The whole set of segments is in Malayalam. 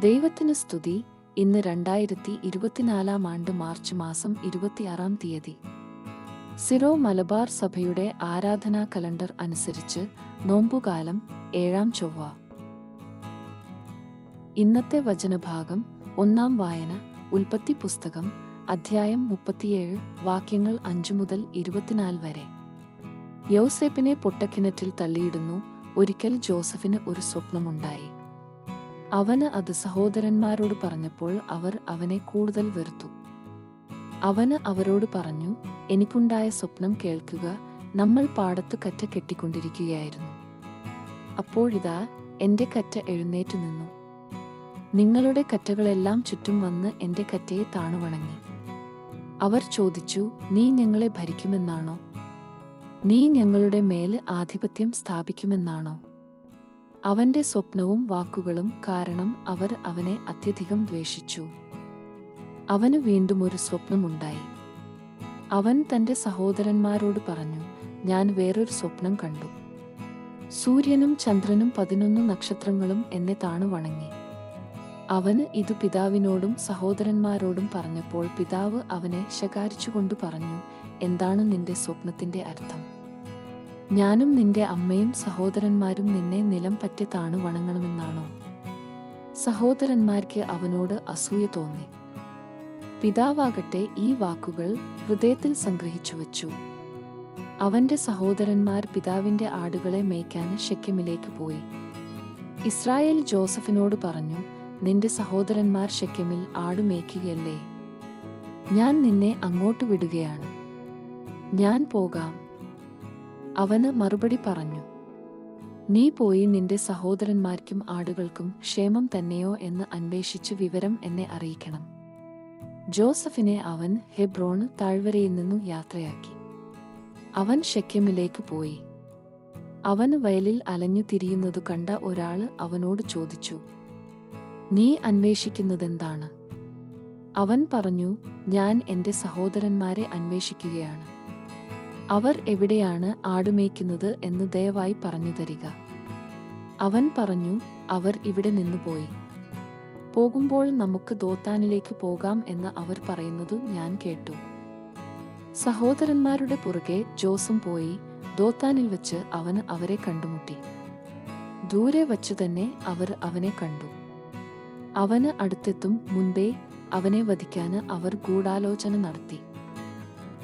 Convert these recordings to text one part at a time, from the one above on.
ദൈവത്തിന് സ്തുതി. ഇന്ന് രണ്ടായിരത്തി ഇരുപത്തിനാലാം ആണ്ട് മാർച്ച് മാസം ഇരുപത്തിയാറാം തീയതി. സിറോ മലബാർ സഭയുടെ ആരാധനാ കലണ്ടർ അനുസരിച്ച് നോമ്പുകാലം ഏഴാം ചൊവ്വ. ഇന്നത്തെ വചനഭാഗം ഒന്നാം വായന ഉൽപ്പത്തി പുസ്തകം അധ്യായം മുപ്പത്തിയേഴ് വാക്യങ്ങൾ അഞ്ചു മുതൽ ഇരുപത്തിനാല് വരെ. യോസേപ്പിനെ പൊട്ടക്കിണറ്റിൽ തള്ളിയിടുന്നു. ഒരിക്കൽ ജോസഫിന് ഒരു സ്വപ്നമുണ്ടായി. അവന് അത് സഹോദരന്മാരോട് പറഞ്ഞപ്പോൾ അവർ അവനെ കൂടുതൽ വെറുത്തു. അവന് അവരോട് പറഞ്ഞു എനിക്കുണ്ടായ സ്വപ്നം കേൾക്കുക നമ്മൾ പാടത്ത് കറ്റ കെട്ടിക്കൊണ്ടിരിക്കുകയായിരുന്നു. അപ്പോഴിതാ എന്റെ കറ്റ എഴുന്നേറ്റ് നിന്നു. നിങ്ങളുടെ കറ്റകളെല്ലാം ചുറ്റും വന്ന് എന്റെ കറ്റയെ താണുവണങ്ങി അവർ ചോദിച്ചു നീ ഞങ്ങളെ ഭരിക്കുമെന്നാണോ? നീ ഞങ്ങളുടെ മേൽ ആധിപത്യം സ്ഥാപിക്കുമെന്നാണോ? അവന്റെ സ്വപ്നവും വാക്കുകളും കാരണം അവർ അവനെ അത്യധികം ദ്വേഷിച്ചു. അവന് വീണ്ടും ഒരു സ്വപ്നമുണ്ടായി. അവൻ തന്റെ സഹോദരന്മാരോട് പറഞ്ഞു ഞാൻ വേറൊരു സ്വപ്നം കണ്ടു. സൂര്യനും ചന്ദ്രനും പതിനൊന്ന് നക്ഷത്രങ്ങളും എന്നെ താണു വണങ്ങി. അവന് ഇത് പിതാവിനോടും സഹോദരന്മാരോടും പറഞ്ഞപ്പോൾ പിതാവ് അവനെ ശകാരിച്ചുകൊണ്ട് പറഞ്ഞു എന്താണ് നിന്റെ സ്വപ്നത്തിന്റെ അർത്ഥം? ഞാനും നിന്റെ അമ്മയും സഹോദരന്മാരും നിന്നെ നിലം പറ്റി താണു വണങ്ങണമെന്നാണോ സഹോദരന്മാർക്ക് അവനോട് അസൂയ തോന്നി. പിതാവാകട്ടെ ഈ വാക്കുകൾ ഹൃദയത്തിൽ സംഗ്രഹിച്ചു വച്ചു. അവന്റെ സഹോദരന്മാർ പിതാവിന്റെ ആടുകളെ മേയ്ക്കാൻ ഷെക്കമിലേക്ക് പോയി. ഇസ്രായേൽ ജോസഫിനോട് പറഞ്ഞു നിന്റെ സഹോദരന്മാർ ഷെക്കമിൽ ആടു മേയ്ക്കുകയല്ലേ? ഞാൻ നിന്നെ അങ്ങോട്ട് വിടുകയാണ്. ഞാൻ പോകാം. അവന് മറുപടി പറഞ്ഞു നീ പോയി നിന്റെ സഹോദരന്മാർക്കും ആടുകൾക്കും ക്ഷേമം തന്നെയോ എന്ന് അന്വേഷിച്ച് വിവരം എന്നെ അറിയിക്കണം. ജോസഫിനെ അവൻ ഹെബ്രോൺ താഴ്വരയിൽ നിന്നു യാത്രയാക്കി. അവൻ ഷെക്കമിലേക്ക് പോയി. അവൻ വയലിൽ അലഞ്ഞു തിരിയുന്നതു കണ്ട ഒരാൾ അവനോട് ചോദിച്ചു നീ അന്വേഷിക്കുന്നതെന്താണ്? അവൻ പറഞ്ഞു ഞാൻ എന്റെ സഹോദരന്മാരെ അന്വേഷിക്കുകയാണ്. അവർ എവിടെയാണ് ആടുമേയ്ക്കുന്നത് എന്ന് ദയവായി പറഞ്ഞു തരിക. അവൻ പറഞ്ഞു അവർ ഇവിടെ നിന്ന് പോയി. പോകുമ്പോൾ നമുക്ക് ദോത്താനിലേക്ക് പോകാം എന്ന് അവർ പറയുന്നത് ഞാൻ കേട്ടു. സഹോദരന്മാരുടെ പുറകെ ജോസും പോയി ദോത്താനിൽ വെച്ച് അവന് അവരെ കണ്ടുമുട്ടി. ദൂരെ വച്ചു തന്നെ അവർ അവനെ കണ്ടു. അവന് അടുത്തെത്തും മുൻപേ അവനെ വധിക്കാന് അവർ ഗൂഢാലോചന നടത്തി.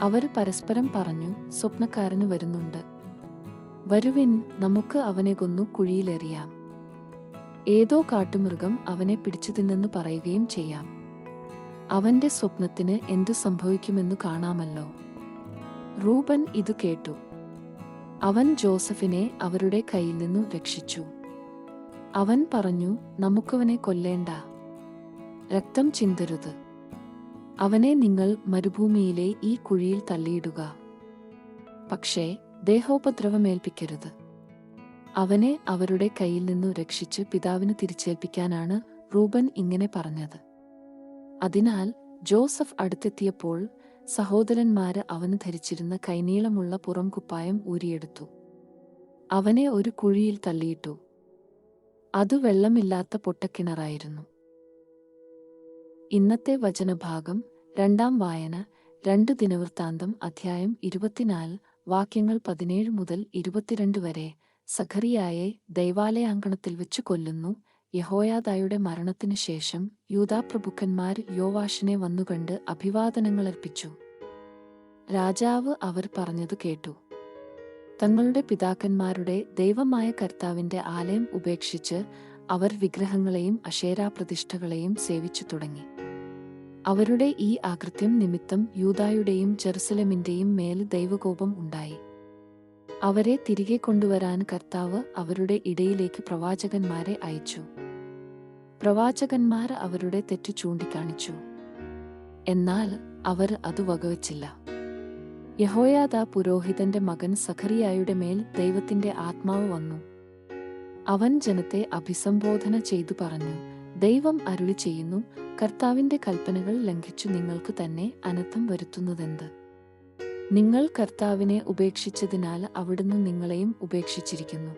അവർ പരസ്പരം പറഞ്ഞു സ്വപ്നക്കാരന് വരുന്നുണ്ട്. വരുവിൻ നമുക്ക് അവനെ കൊന്നു കുഴിയിലെറിയാം. ഏതോ കാട്ടുമൃഗം അവനെ പിടിച്ചു തിന്നെന്ന് പറയുകയും ചെയ്യാം. അവന്റെ സ്വപ്നത്തിന് എന്തു സംഭവിക്കുമെന്ന് കാണാമല്ലോ. റൂബൻ ഇത് കേട്ടു. അവൻ ജോസഫിനെ അവരുടെ കയ്യിൽ നിന്നും രക്ഷിച്ചു. അവൻ പറഞ്ഞു നമുക്കവനെ കൊല്ലേണ്ട. രക്തം ചിന്തരുത്. അവനെ നിങ്ങൾ മരുഭൂമിയിലെ ഈ കുഴിയിൽ തള്ളിയിടുക. പക്ഷേ ദേഹോപദ്രവമേൽപ്പിക്കരുത്. അവനെ അവരുടെ കയ്യിൽ നിന്നു രക്ഷിച്ച് പിതാവിന് തിരിച്ചേൽപ്പിക്കാനാണ് റൂബൻ ഇങ്ങനെ പറഞ്ഞത്. അതിനാൽ ജോസഫ് അടുത്തെത്തിയപ്പോൾ സഹോദരന്മാര് അവന് ധരിച്ചിരുന്ന കൈനീളമുള്ള പുറം കുപ്പായം ഊരിയെടുത്തു. അവനെ ഒരു കുഴിയിൽ തള്ളിയിട്ടു. അത് വെള്ളമില്ലാത്ത പൊട്ടക്കിണറായിരുന്നു. ഇന്നത്തെ വചനഭാഗം രണ്ടാം വായന രണ്ട് ദിനവൃത്താന്തം അധ്യായം ഇരുപത്തിനാല് വാക്യങ്ങൾ പതിനേഴ് മുതൽ ഇരുപത്തിരണ്ട് വരെ സഖറിയായെ ദൈവാലയാങ്കണത്തിൽ വെച്ച് കൊല്ലുന്നു. യഹോയാദായുടെ മരണത്തിനു ശേഷം യൂതാപ്രഭുക്കന്മാർ യോവാഷിനെ വന്നുകണ്ട് അഭിവാദനങ്ങളർപ്പിച്ചു. രാജാവ് അവർ പറഞ്ഞത് കേട്ടു. തങ്ങളുടെ പിതാക്കന്മാരുടെ ദൈവമായ കർത്താവിന്റെ ആലയം ഉപേക്ഷിച്ച് അവർ വിഗ്രഹങ്ങളെയും അശേരാപ്രതിഷ്ഠകളെയും സേവിച്ചു തുടങ്ങി. അവരുടെ ഈ ആകൃത്യം നിമിത്തം യൂതായുടെയും ജെറുസലമിന്റെയും മേൽ ദൈവകോപം ഉണ്ടായി. അവരെ തിരികെ കൊണ്ടുവരാൻ കർത്താവ് അവരുടെ ഇടയിലേക്ക് പ്രവാചകന്മാരെ അയച്ചു. പ്രവാചകന്മാർ അവരുടെ തെറ്റു ചൂണ്ടിക്കാണിച്ചു. എന്നാൽ അവർ അത് വകവച്ചില്ല. യഹോയാദ പുരോഹിതന്റെ മകൻ സഖറിയായുടെ മേൽ ദൈവത്തിന്റെ ആത്മാവ് വന്നു. അവൻ ജനത്തെ അഭിസംബോധന ചെയ്തു പറഞ്ഞു ദൈവം അരുളി ചെയ്യുന്നു കർത്താവിന്റെ കൽപ്പനകൾ ലംഘിച്ചു നിങ്ങൾക്ക് തന്നെ അനർത്ഥം വരുത്തുന്നതെന്ത്? നിങ്ങൾ കർത്താവിനെ ഉപേക്ഷിച്ചതിനാൽ അവിടുന്ന് നിങ്ങളെയും ഉപേക്ഷിച്ചിരിക്കുന്നു.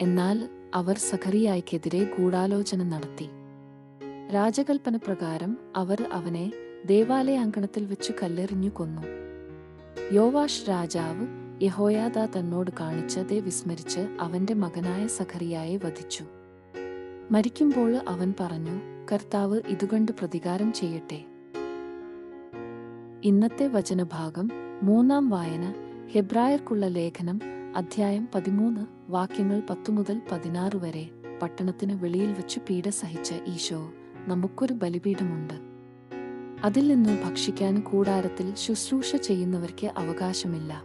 എന്നാൽ അവർ സഖറിയായ്ക്കെതിരെ ഗൂഢാലോചന നടത്തി. രാജകൽപ്പന പ്രകാരം അവർ അവനെ ദേവാലയാങ്കണത്തിൽ വെച്ച് കല്ലെറിഞ്ഞു കൊന്നു. യോവാഷ് രാജാവ് യഹോയാദ തന്നോട് കാണിച്ചതേ വിസ്മരിച്ച് അവന്റെ മകനായ സഖറിയായെ വധിച്ചു. മരിക്കുമ്പോൾ അവൻ പറഞ്ഞു കർത്താവ് ഇതുകണ്ട് പ്രതികാരം ചെയ്യട്ടെ. ഇന്നത്തെ വചനഭാഗം മൂന്നാം വായന ഹെബ്രായർക്കുള്ള ലേഖനം അധ്യായം പതിമൂന്ന് വാക്യങ്ങൾ പത്തു മുതൽ പതിനാറ് വരെ പട്ടണത്തിന് വെളിയിൽ വെച്ച് പീഡ സഹിച്ച ഈശോ നമുക്കൊരു ബലിപീഠമുണ്ട്. അതിൽ നിന്നും ഭക്ഷിക്കാൻ കൂടാരത്തിൽ ശുശ്രൂഷ ചെയ്യുന്നവർക്ക് അവകാശമില്ല.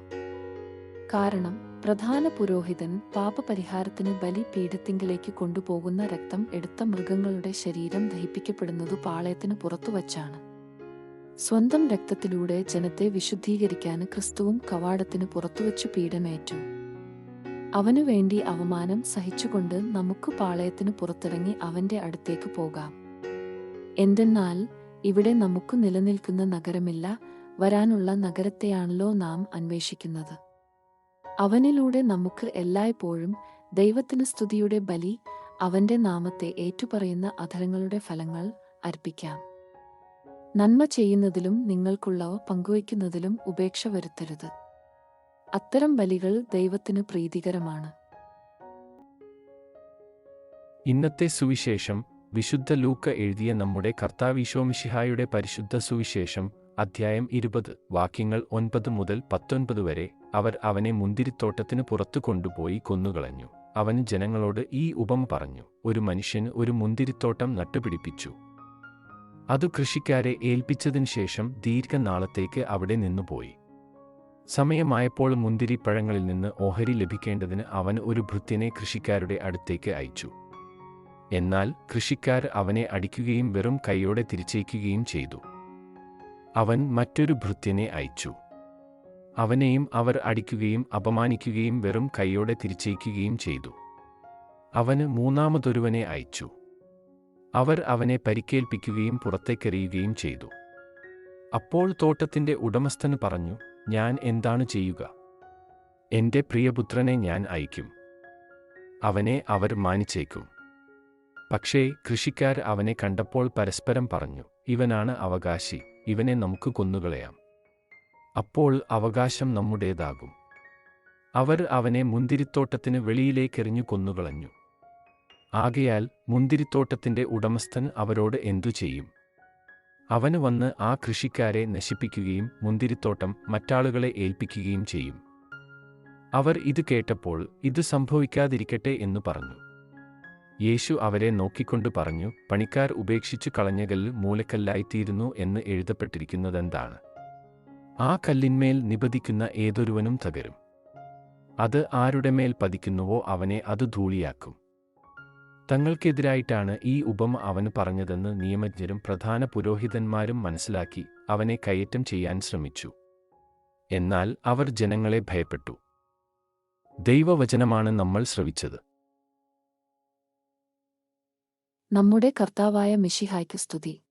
കാരണം പ്രധാന പുരോഹിതൻ പാപപരിഹാരത്തിന് ബലി പീഠത്തിങ്കിലേക്ക് കൊണ്ടുപോകുന്ന രക്തം എടുത്ത മൃഗങ്ങളുടെ ശരീരം ദഹിപ്പിക്കപ്പെടുന്നത് പാളയത്തിന് പുറത്തുവച്ചാണ് സ്വന്തം രക്തത്തിലൂടെ ജനത്തെ വിശുദ്ധീകരിക്കാൻ ക്രിസ്തുവും കവാടത്തിന് പുറത്തുവച്ചു പീഡമേറ്റു അവനു വേണ്ടി അവമാനം സഹിച്ചുകൊണ്ട് നമുക്ക് പാളയത്തിന് പുറത്തിറങ്ങി അവന്റെ അടുത്തേക്ക് പോകാം. എന്തെന്നാൽ ഇവിടെ നമുക്ക് നിലനിൽക്കുന്ന നഗരമില്ല വരാനുള്ള നഗരത്തെയാണല്ലോ നാം അന്വേഷിക്കുന്നത്. അവനിലൂടെ നമുക്ക് എല്ലായ്പ്പോഴും ദൈവത്തിന് സ്തുതിയുടെ ബലി അവന്റെ നാമത്തെ ഏറ്റുപറയുന്ന അധരങ്ങളുടെ ഫലങ്ങൾ അർപ്പിക്കാം. നന്മ ചെയ്യുന്നതിലും നിങ്ങൾക്കുള്ളവ പങ്കുവയ്ക്കുന്നതിലും ഉപേക്ഷ വരുത്തരുത്. അത്തരം ബലികൾ ദൈവത്തിന് പ്രീതികരമാണ്. ഇന്നത്തെ സുവിശേഷം വിശുദ്ധ ലൂക്ക എഴുതിയ നമ്മുടെ കർത്താവിശോമിഷിഹായുടെ പരിശുദ്ധ സുവിശേഷം അധ്യായം ഇരുപത് വാക്യങ്ങൾ ഒൻപത് മുതൽ പത്തൊൻപത് വരെ. അവർ അവനെ മുന്തിരിത്തോട്ടത്തിന് പുറത്തു കൊണ്ടുപോയി കൊന്നുകളഞ്ഞു. അവൻ ജനങ്ങളോട് ഈ ഉപം പറഞ്ഞു ഒരു മനുഷ്യന് ഒരു മുന്തിരിത്തോട്ടം നട്ടുപിടിപ്പിച്ചു. അത് കൃഷിക്കാരെ ഏൽപ്പിച്ചതിന് ശേഷം ദീർഘനാളത്തേക്ക് അവിടെ നിന്നുപോയി. സമയമായപ്പോൾ മുന്തിരിപ്പഴങ്ങളിൽ നിന്ന് ഓഹരി ലഭിക്കേണ്ടതിന് അവൻ ഒരു ഭൃത്യനെ കൃഷിക്കാരുടെ അടുത്തേക്ക് അയച്ചു. എന്നാൽ കൃഷിക്കാർ അവനെ അടിക്കുകയും വെറും കൈയോടെ തിരിച്ചേക്കുകയും ചെയ്തു. അവൻ മറ്റൊരു ഭൃത്യനെ അയച്ചു. അവനെയും അവർ അടിക്കുകയും അപമാനിക്കുകയും വെറും കൈയോടെ തിരിച്ചയക്കുകയും ചെയ്തു. അവന് മൂന്നാമതൊരുവനെ അയച്ചു. അവർ അവനെ പരിക്കേൽപ്പിക്കുകയും പുറത്തേക്കെറിയുകയും ചെയ്തു. അപ്പോൾ തോട്ടത്തിന്റെ ഉടമസ്ഥന് പറഞ്ഞു ഞാൻ എന്താണ് ചെയ്യുക? എന്റെ പ്രിയപുത്രനെ ഞാൻ അയക്കും. അവനെ അവർ മാനിച്ചേക്കും. പക്ഷേ കൃഷിക്കാർ അവനെ കണ്ടപ്പോൾ പരസ്പരം പറഞ്ഞു ഇവനാണ് അവകാശി ഇവനെ നമുക്ക് കൊന്നുകളയാം. അപ്പോൾ അവകാശം നമ്മുടേതാകും. അവർ അവനെ മുന്തിരിത്തോട്ടത്തിന് വെളിയിലേക്കെറിഞ്ഞു കൊന്നുകളഞ്ഞു. ആകയാൽ മുന്തിരിത്തോട്ടത്തിന്റെ ഉടമസ്ഥൻ അവരോട് എന്തു ചെയ്യും? അവന് വന്ന് ആ കൃഷിക്കാരെ നശിപ്പിക്കുകയും മുന്തിരിത്തോട്ടം മറ്റാളുകളെ ഏൽപ്പിക്കുകയും ചെയ്യും. അവർ ഇത് കേട്ടപ്പോൾ ഇത് സംഭവിക്കാതിരിക്കട്ടെ എന്നു പറഞ്ഞു. യേശു അവരെ നോക്കിക്കൊണ്ട് പറഞ്ഞു പണിക്കാർ ഉപേക്ഷിച്ചു കളഞ്ഞകല്ല് മൂലക്കല്ലായിത്തീരുന്നു എന്ന് എഴുതപ്പെട്ടിരിക്കുന്നതെന്താണ്? ആ കല്ലിന്മേൽ നിപതിക്കുന്ന ഏതൊരുവനും തകരും. അത് ആരുടെ മേൽ പതിക്കുന്നുവോ അവനെ അത് ധൂളിയാക്കും. തങ്ങൾക്കെതിരായിട്ടാണ് ഈ ഉപമ അവന് പറഞ്ഞതെന്ന് നിയമജ്ഞരും പ്രധാന പുരോഹിതന്മാരും മനസ്സിലാക്കി അവനെ കയറ്റം ചെയ്യാൻ ശ്രമിച്ചു. എന്നാൽ അവർ ജനങ്ങളെ ഭയപ്പെട്ടു. ദൈവവചനമാണ് നമ്മൾ ശ്രവിച്ചത്. നമ്മുടെ കർത്താവായ മിഷിഹായ്ക്ക് സ്തുതി.